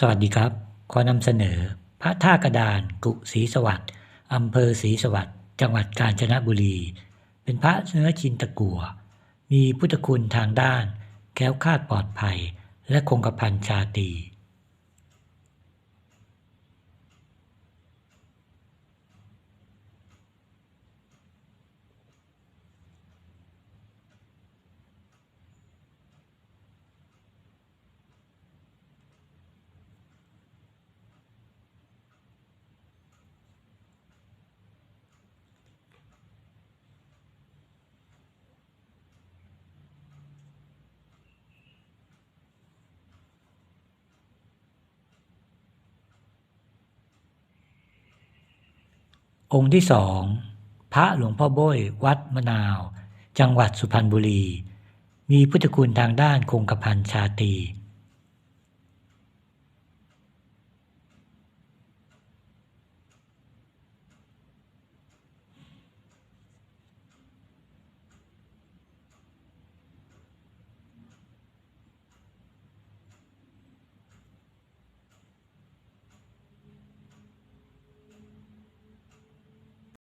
สวัสดีครับ ขอนำเสนอ พระท่ากระดาน กุศรีสวัสดิ์อำเภอศรีสวัสดิ์จังหวัดกาญจนบุรี เป็นพระเนื้อชินตะกัว มีพุทธคุณทางด้าน แคล้วคลาดปลอดภัย และคงกระพันชาตรี องค์ที่สองพระหลวงพ่อโบ้ยวัดมะนาว จังหวัดสุพรรณบุรี มีพุทธคุณทางด้านคงกระพันชาตี